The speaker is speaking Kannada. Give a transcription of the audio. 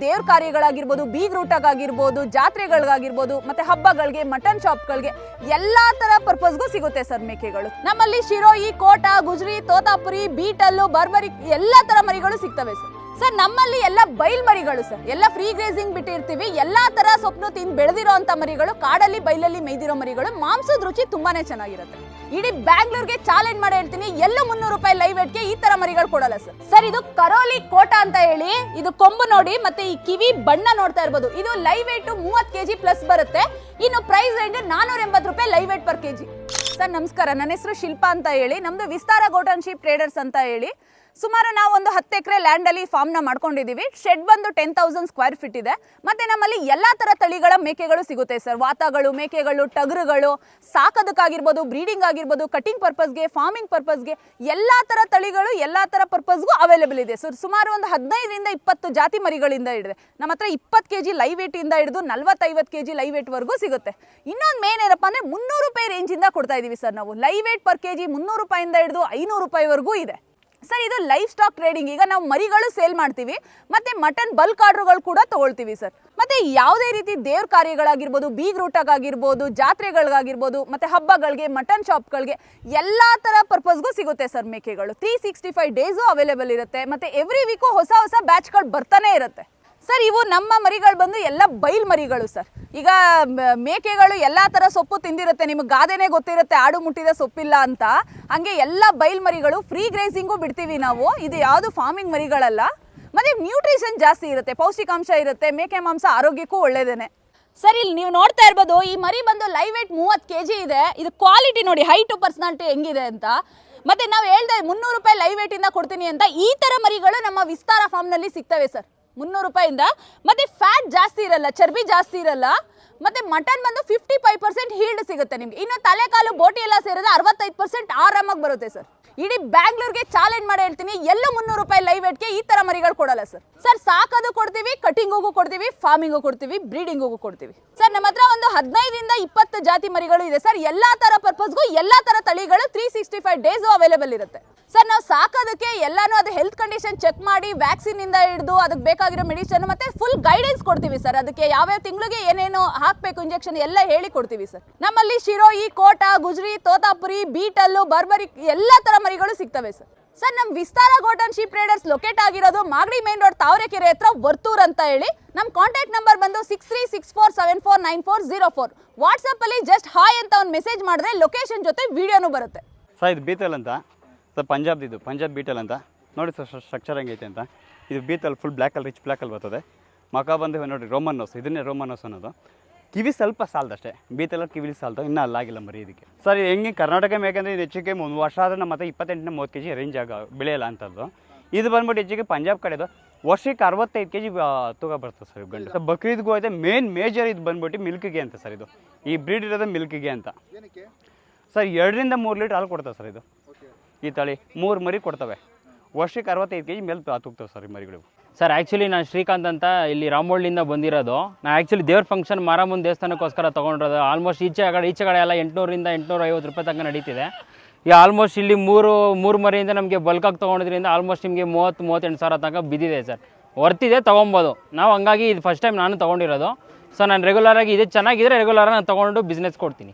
ದೇವ್ರ ಕಾರ್ಯಗಳಾಗಿರ್ಬೋದು, ಬೀಗ್ ರೂಟಾಗಿರ್ಬೋದು ಜಾತ್ರೆಗಳಿಗಾಗಿರ್ಬೋದು, ಮತ್ತೆ ಹಬ್ಬಗಳಿಗೆ, ಮಟನ್ ಶಾಪ್ಗಳಿಗೆ ಎಲ್ಲಾ ತರ ಪರ್ಪಸ್ಗೂ ಸಿಗುತ್ತೆ ಸರ್ ಮೇಕೆಗಳು. ನಮ್ಮಲ್ಲಿ ಶಿರೋಯಿ ಕೋಟ, ಗುಜ್ರಿ, ತೋತಾಪುರಿ, ಬೀಟಲ್ಲು, ಬರ್ಬರಿ ಎಲ್ಲಾ ತರ ಮರಿಗಳು ಸಿಗ್ತವೆ ಸರ್. ಸರ್, ನಮ್ಮಲ್ಲಿ ಎಲ್ಲ ಬೈಲ್ ಮರಿಗಳು ಸರ್. ಎಲ್ಲ ಫ್ರೀ ಗ್ರೇಸಿಂಗ್ ಬಿಟ್ಟಿರ್ತೀವಿ. ಎಲ್ಲ ತರ ಸೊಪ್ಪು ತಿಂದು ಬೆಳೆದಿರೋ ಅಂತ ಮರಿಗಳು, ಕಾಡಲ್ಲಿ ಬೈಲಲ್ಲಿ ಮೇಯ್ದಿರೋ ಮರಿಗಳು, ಮಾಂಸದ ರುಚಿ ತುಂಬಾನೇ ಚೆನ್ನಾಗಿರುತ್ತೆ. ಇಡೀ ಬ್ಯಾಂಗ್ಳೂರ್ಗೆ ಚಾಲೆಂಜ್ ಮಾಡಿ ಹೇಳ್ತೀನಿ. ಎಲ್ಲ ಮುನ್ನೂರು ರೂಪಾಯಿ ಲೈವ್ಗೆ ಈ ತರ ಮರಿಗಳು ಕೊಡಲ್ಲ ಸರ್. ಸರ್, ಇದು ಕರೋಲಿ ಕೋಟ ಅಂತ ಹೇಳಿ, ಇದು ಕೊಂಬು ನೋಡಿ, ಮತ್ತೆ ಈ ಕಿವಿ ಬಣ್ಣ ನೋಡ್ತಾ ಇರ್ಬೋದು. ಇದು live weight K G plus ಬರುತ್ತೆ. ಇನ್ನು ಪ್ರೈಸ್ ರೇಂಜ್ ನಾನೂರ ಎಂಬತ್ತು ರೂಪಾಯಿ live weight per KG. Sir, ನಮಸ್ಕಾರ. ನನ್ನ ಹೆಸರು ಶಿಲ್ಪಾ ಅಂತ ಹೇಳಿ. ನಮ್ದು ವಿಸ್ತಾರ ಗೋಟನ್ ಶಿಪ್ ಟ್ರೇಡರ್ಸ್ ಅಂತ ಹೇಳಿ. ಸುಮಾರು ನಾವು ಒಂದು ಹತ್ತು ಎಕರೆ ಲ್ಯಾಂಡಲ್ಲಿ ಫಾರ್ಮ್ನ ಮಾಡ್ಕೊಂಡಿದ್ದೀವಿ ಶೆಡ್ ಬಂದು ಟೆನ್ ತೌಸಂಡ್ ಸ್ಕ್ವೇರ್ ಫೀಟ್ ಇದೆ. ಮತ್ತೆ ನಮ್ಮಲ್ಲಿ ಎಲ್ಲ ಥರ ತಳಿಗಳ ಮೇಕೆಗಳು ಸಿಗುತ್ತೆ ಸರ್ ವಾತಗಳು, ಮೇಕೆಗಳು, ಟಗರುಗಳು, ಸಾಕೋದಕ್ಕಾಗಿರ್ಬೋದು ಬ್ರೀಡಿಂಗ್ ಆಗಿರ್ಬೋದು ಕಟಿಂಗ್ ಪರ್ಪಸ್ಗೆ ಫಾರ್ಮಿಂಗ್ ಪರ್ಪಸ್ಗೆ ಎಲ್ಲ ಥರ ತಳಿಗಳು, ಎಲ್ಲ ಥರ ಪರ್ಪಸ್ಗೂ ಅವೈಲೇಬಲ್ ಇದೆ ಸರ್ ಸುಮಾರು ಒಂದು ಹದಿನೈದರಿಂದ ಇಪ್ಪತ್ತು ಜಾತಿ ಮರಿಗಳಿಂದ ಹಿಡಿದ್ರೆ ನಮ್ಮ ಹತ್ರ ಇಪ್ಪತ್ತು ಕೆ ಜಿ ಲೈವ್ ವೇಟಿಂದ ಹಿಡಿದು ನಲ್ವತ್ತೈವತ್ತು ಕೆ ಜಿ ಲೈವ್ ವೇಟ್ವರೆಗೂ ಸಿಗುತ್ತೆ. ಇನ್ನೊಂದು ಮೇನ್ ಏನಪ್ಪ ಅಂದರೆ ಮುನ್ನೂರು ರೂಪಾಯಿ ರೇಂಜಿಂದ ಕೊಡ್ತಾ ಇದ್ದೀವಿ ಸರ್ ನಾವು. Live weight per K G ಮುನ್ನೂರು ರೂಪಾಯಿಂದ ಹಿಡಿದು ಐನೂರು ರೂಪಾಯಿವರೆಗೂ ಇದೆ. ಸರ್, ಇದು ಲೈಫ್ ಸ್ಟಾಕ್ ಟ್ರೇಡಿಂಗ್. ಈಗ ನಾವು ಮರಿಗಳು ಸೇಲ್ ಮಾಡ್ತೀವಿ, ಮತ್ತೆ ಮಟನ್ ಬಲ್ಕ್ ಆರ್ಡರ್ಗಳು ಕೂಡ ತಗೊಳ್ತೀವಿ ಸರ್. ಮತ್ತೆ ಯಾವುದೇ ರೀತಿ ದೇವ್ರ ಕಾರ್ಯಗಳಾಗಿರ್ಬೋದು, ಬೀಗ್ ರೂಟಾಗಿರ್ಬೋದು ಜಾತ್ರೆಗಳಿಗಾಗಿರ್ಬೋದು, ಮತ್ತೆ ಹಬ್ಬಗಳಿಗೆ, ಮಟನ್ ಶಾಪ್ಗಳಿಗೆ ಎಲ್ಲ ಥರ ಪರ್ಪಸ್ಗೂ ಸಿಗುತ್ತೆ ಸರ್ ಮೇಕೆಗಳು. Three sixty five days available ಇರುತ್ತೆ, ಮತ್ತೆ ಎವ್ರಿ ವೀಕು ಹೊಸ ಹೊಸ ಬ್ಯಾಚ್ಗಳು ಬರ್ತಾನೆ ಇರುತ್ತೆ. ಸರ್, ಇವು ನಮ್ಮ ಮರಿಗಳು ಬಂದು ಎಲ್ಲ ಬೈಲ್ ಮರಿಗಳು ಸರ್. ಈಗ ಮೇಕೆಗಳು ಎಲ್ಲ ಥರ ಸೊಪ್ಪು ತಿಂದಿರುತ್ತೆ, ನಿಮಗೆ ಗಾದೆನೇ ಗೊತ್ತಿರುತ್ತೆ, ಆಡು ಮುಟ್ಟಿದ ಸೊಪ್ಪಿಲ್ಲ ಅಂತ. ಹಂಗೆ ಎಲ್ಲ ಬೈಲ್ ಮರಿಗಳು ಫ್ರೀ ಗ್ರೇಸಿಂಗು ಬಿಡ್ತೀವಿ ನಾವು. ಇದು ಯಾವುದು ಫಾರ್ಮಿಂಗ್ ಮರಿಗಳಲ್ಲ. ಮತ್ತೆ ನ್ಯೂಟ್ರಿಷನ್ ಜಾಸ್ತಿ ಇರುತ್ತೆ, ಪೌಷ್ಟಿಕಾಂಶ ಇರುತ್ತೆ, ಮೇಕೆ ಮಾಂಸ ಆರೋಗ್ಯಕ್ಕೂ ಒಳ್ಳೇದೇನೆ. ಸರ್, ಇಲ್ಲಿ ನೀವು ನೋಡ್ತಾ ಇರ್ಬೋದು, ಈ ಮರಿ ಬಂದು ಲೈವ್ ವೇಟ್ ಮೂವತ್ತು ಕೆ ಜಿ ಇದೆ. ಇದು ಕ್ವಾಲಿಟಿ ನೋಡಿ ಹೈ ಟು ಪರ್ಸನಾಲಿಟಿ ಹೆಂಗಿದೆ ಅಂತ. ಮತ್ತೆ ನಾವು ಹೇಳ್ದೆ ಮುನ್ನೂರು ರೂಪಾಯಿ ಲೈವ್ ವೇಟಿಂದ ಕೊಡ್ತೀನಿ ಅಂತ, ಈ ಥರ ಮರಿಗಳು ನಮ್ಮ ವಿಸ್ತಾರ ಫಾರ್ಮ್ನಲ್ಲಿ ಸಿಗ್ತವೆ ಸರ್. ಮುನ್ನೂರು ರೂಪಾಯಿಂದ. ಮತ್ತೆ ಫ್ಯಾಟ್ ಜಾಸ್ತಿ ಇರಲ್ಲ, ಚರ್ಬಿ ಜಾಸ್ತಿ ಇರಲ್ಲ, ಮತ್ತೆ ಮಟನ್ ಬಂದು ಫಿಫ್ಟಿ ಫೈವ್ ಪರ್ಸೆಂಟ್ ಹೀಲ್ಡ್ ಸಿಗುತ್ತೆ ನಿಮ್ಗೆ. ಇನ್ನು ತಲೆಕಾಲು, ಬೋಟಿ ಎಲ್ಲ ಸೇರಿದ್ರೆ ಅರವತ್ತೈದು ಪರ್ಸೆಂಟ್ ಆರಾಮಾಗಿ ಬರುತ್ತೆ ಸರ್ ಇಡೀ ಬ್ಯಾಂಗ್ಳೂರ್ಗೆ ಚಾಲೆಂಜ್ ಮಾಡಿ ಹೇಳ್ತೀನಿ, ಎಲ್ಲೂ ಮುನ್ನೂರು ರೂಪಾಯಿ ಲೈವ್ ವೇಟ್ಗೆ ಈ ತರ ಮರಿಗಳು ಕೊಡಲ್ಲ ಸರ್ ಸರ್ ಸಾಕೋದು ಕೊಡ್ತೀವಿ ಕಟಿಂಗಿಗೂ ಕೊಡ್ತೀವಿ ಫಾರ್ಮಿಂಗು ಕೊಡ್ತೀವಿ ಬ್ರೀಡಿಂಗಿಗೂ ಕೊಡ್ತೀವಿ. ಸರ್ ನಮ್ಮ ಹತ್ರ ಒಂದು ಹದಿನೈದರಿಂದ ಇಪ್ಪತ್ತು ಜಾತಿ ಮರಿಗಳು ಇದೆ. ಸರ್, ಎಲ್ಲಾ ತರ ಪರ್ಪಸ್ಗೂ ಎಲ್ಲಾ ತರ ತಳಿಗಳು three sixty five days available ಇರುತ್ತೆ. ಸರ್, ನಾವು ಸಾಕೋದಕ್ಕೆ ಎಲ್ಲಾನು ಅದು ಹೆಲ್ತ್ ಕಂಡೀಷನ್ ಚೆಕ್ ಮಾಡಿ ವ್ಯಾಕ್ಸಿನ್ ಇಂದ ಹಿಡಿದು ಅದಕ್ಕೆ ಬೇಕಾಗಿರೋ ಮೆಡಿಸಿನ್ ಮತ್ತೆ ಫುಲ್ ಗೈಡೆನ್ಸ್ ಕೊಡ್ತೀವಿ ಸರ್. ಅದಕ್ಕೆ ಯಾವ್ಯಾವ ತಿಂಗಳಿಗೆ ಏನೇನು ಹಾಕಬೇಕು ಇಂಜೆಕ್ಷನ್ ಎಲ್ಲ ಹೇಳಿ ಕೊಡ್ತೀವಿ ಸರ್. ನಮ್ಮಲ್ಲಿ ಶಿರೋಯಿ ಕೋಟ, ಗುಜ್ರಿ, ತೋತಾಪುರಿ, ಬೀಟಲ್ಲು, ಬರ್ಬರಿ ಎಲ್ಲ ತರ ಮರಿಗಳು ಸಿಗ್ತವೆ ಸರ್. ಸರ್ ನಮ್ಮ Vistara goat and sheep traders locate ಆಗಿರೋದು ಮಾಗಡಿ ಮೇನ್ ರೋಡ್ ತಾವರೆಕೆರೆ ಹತ್ರ ವರ್ತೂರ್ ಅಂತ ಹೇಳಿ. ನಮ್ಮ ಕಾಂಟ್ಯಾಕ್ಟ್ ನಂಬರ್ ಬಂದು six three six four seven four nine four zero four ವಾಟ್ಸಪ್ಪಲ್ಲಿ ಜಸ್ಟ್ ಹಾಯ್ ಅಂತ ಒಂದು ಮೆಸೇಜ್ ಮಾಡಿದ್ರೆ ಲೊಕೇಶನ್ ಜೊತೆ ವಿಡಿಯೋನು ಬರುತ್ತೆ. ಸರ್ ಇದು ಬೀತಲ್ ಅಂತ? ಸರ್ ಪಂಜಾಬ್ದಿದು ಪಂಜಾಬ್ ಬೀಟಲ್ ಅಂತ? ನೋಡಿ ಸರ್ ಸ್ಟ್ರಕ್ಚರ್ ಹೆಂಗೈತೆ ಅಂತ. ಇದು ಬೀತಲ್ ಫುಲ್ ಬ್ಲ್ಯಾಕಲ್ಲಿ ರಿಚ್ ಬ್ಲ್ಯಾಕಲ್ಲಿ ಬರ್ತದೆ. ಮಕ ಬಂದು ನೋಡಿ ರೋಮನ್ ಹೌಸ್ ಇದನ್ನೇ ರೋಮನ್ ಹೌಸ್ ಅನ್ನೋದು. ಕಿವಿ ಸ್ವಲ್ಪ ಸಾಲದಷ್ಟೇ. ಬೀತಲ್ಲ ಕಿವಿ ಸಾಲ್ದು ಇನ್ನೂ ಅಲ್ಲಾಗಿಲ್ಲ ಮರಿ ಇದಕ್ಕೆ. ಸರ್ ಹೆಂಗೆ ಕರ್ನಾಟಕ ಮೇಕಂದ್ರೆ ಇದು ಹೆಚ್ಚಿಗೆ ಒಂದು ವರ್ಷ ಆದರೆ ನಮ್ಮ ಮತ್ತೆ ಇಪ್ಪತ್ತೆಂಟನೇ ಮೂವತ್ತು ಕೆ ಜಿ ರೇಂಜ್ ಆಗ ಬೆಳೆಯಲ್ಲ ಅಂಥದ್ದು. ಇದು ಬಂದ್ಬಿಟ್ಟು ಹೆಚ್ಚಿಗೆ ಪಂಜಾಬ್ ಕಡೆದು ವರ್ಷಕ್ಕೆ ಅರವತ್ತೈದು ಕೆ ಜಿ ತೂಕ ಬರ್ತದೆ ಸರ್ ಗಂಡು. ಸರ್ ಬಕ್ರೀದ್ಗೂ ಐತೆ ಮೇನ್ ಮೇಜರ್ ಇದು ಬಂದ್ಬಿಟ್ಟು ಮಿಲ್ಕಿಗೆ ಅಂತ ಸರ್ ಇದು. ಈ ಬ್ರೀಡ್ ಇರೋದು ಮಿಲ್ಕಿಗೆ ಅಂತ. ಸರ್ ಎರಡರಿಂದ ಮೂರು ಲೀಟ್ರ್ ಹಾಲು ಕೊಡ್ತವೆ ಸರ್ ಇದು. ಈ ತಳಿ ಮೂರು ಮರಿ ಕೊಡ್ತವೆ. ವರ್ಷಕ್ಕೆ ಅರವತ್ತೈದು ಕೆ ಜಿ ಮೇಲೆ ತೂಗ್ತವೆ ಸರ್ ಈ ಮರಿಗಳು ಸರ್ ಆ್ಯಕ್ಚುಲಿ ನಾನು ಶ್ರೀಕಾಂತ್ ಅಂತ ಇಲ್ಲಿ ರಾಮೋಳ್ಳಿಂದ ಬಂದಿರೋದು. ನಾನು ಆ್ಯಕ್ಚುಲಿ ದೇವ್ರ ಫಂಕ್ಷನ್ ಮಾರಮ್ಮನ ದೇವಸ್ಥಾನಕ್ಕೋಸ್ಕರ ತೊಗೊಂಡಿರೋದು. ಆಲ್ಮೋಸ್ಟ್ ಈಚೆ ಕಡೆ ಈಚೆ ಕಡೆ ಎಲ್ಲ ಎಂಟುನೂರಿಂದ ಎಂಟುನೂರ ಐವತ್ತು ರೂಪಾಯಿ ತನಕ ನಡೀತಿದೆ. ಈ ಆಲ್ಮೋಸ್ಟ್ ಇಲ್ಲಿ ಮೂರು ಮೂರು ಮರಿಯಿಂದ ನಮಗೆ ಬಲ್ಕಾಗಿ ತೊಗೊಂಡಿದ್ರಿಂದ ಆಲ್ಮೋಸ್ಟ್ ನಿಮಗೆ ಮೂವತ್ತು ಮೂವತ್ತೆಂಟು ಸಾವಿರ ತನಕ ಬಿದ್ದಿದೆ ಸರ್ ವರ್ತಿದೆ, ತೊಗೊಬೋದು. ನಾವು ಹಂಗಾಗಿ ಇದು ಫಸ್ಟ್ ಟೈಮ್ ನಾನು ತೊಗೊಂಡಿರೋದು. ಸೊ ನಾನು ರೆಗ್ಯುಲರಾಗಿ ಇದು ಚೆನ್ನಾಗಿದ್ರೆ ರೆಗ್ಯುಲರಾಗಿ ನಾನು ತೊಗೊಂಡು ಬಿಸ್ನೆಸ್ ಕೊಡ್ತೀನಿ.